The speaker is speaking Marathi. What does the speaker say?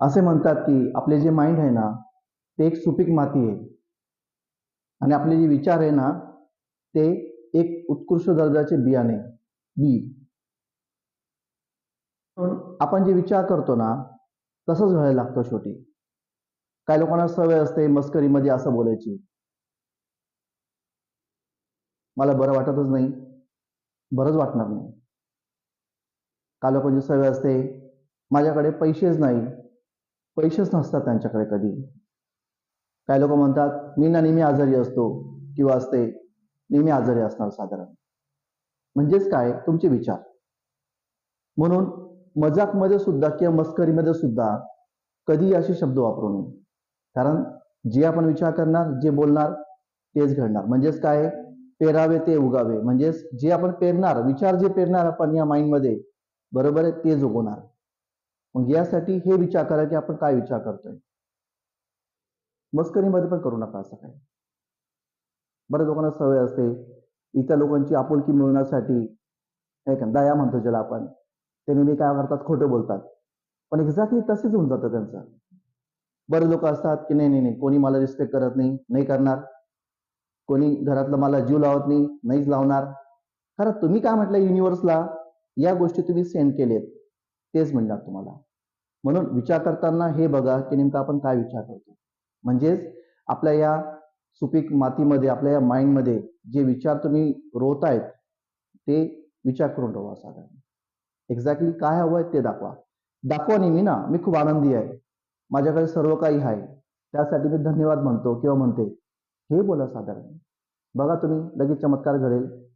असे म्हणतात की आपले जे माइंड आहे ना ते एक सुपीक माती आहे. आणि आपले जे विचार आहे ना ते एक उत्कृष्ट दर्जाचे बियाणे बी. आपण जे विचार करतो ना तसंच व्हायला लागतं शेवटी. काही लोकांना सवय असते मस्करीमध्ये असं बोलायची. मला बरं वाटतच नाही. बरंच वाटणार नाही. काही लोकांची सवय असते माझ्याकडे पैसेच नाही. पैसेच नसतात त्यांच्याकडे कधी. काही लोक म्हणतात मी ना नेहमी आजारी असतो किंवा असते नेहमी आजारी असणार साधारण. म्हणजेच काय? तुमचे विचार. म्हणून मजाकमध्ये सुद्धा किंवा मस्करीमध्ये सुद्धा कधी असे शब्द वापरू नये. कारण जे आपण विचार करणार जे बोलणार तेच घडणार. म्हणजेच काय? पेरावे ते उगावे. म्हणजेच जे आपण पेरणार विचार जे पेरणार आपण या माइंडमध्ये बरोबर आहे तेच उगवणार. मग यासाठी हे विचार करा की आपण काय विचार करतोय. मस्करीमध्ये पण करू नका असं काय बऱ्याच लोकांना सवय असते. इतर लोकांची आपुलकी मिळवण्यासाठी नाही का दया म्हणतो ज्याला आपण. ते नेहमी काय करतात? खोटं बोलतात. पण एक्झॅक्टली तसेच होऊन जातं त्यांचं. बरेच लोक असतात की नाही नाही नाही कोणी मला रिस्पेक्ट करत नाही नाही करणार. कोणी घरातलं मला जीव लावत नाही नाहीच लावणार. खरं तुम्ही काय म्हटलं युनिव्हर्सला या गोष्टी तुम्ही सेंड केलेत. तेच म्हणणार तुम्हाला. म्हणून विचार करताना हे बघा की नेमकं आपण काय विचार करतो. म्हणजेच आपल्या या सुपीक मातीमध्ये आपल्या या माइंडमध्ये जे विचार तुम्ही रोवतायत ते विचार करून राहा साधारण. एक्झॅक्टली काय हवं आहे ते दाखवा. दाखवा नेहमी ना. मी खूप आनंदी आहे. माझ्याकडे सर्व काही आहे. त्यासाठी मी धन्यवाद म्हणतो किंवा म्हणते. हे बोला साधारण. बघा तुम्ही लगेच चमत्कार घडेल.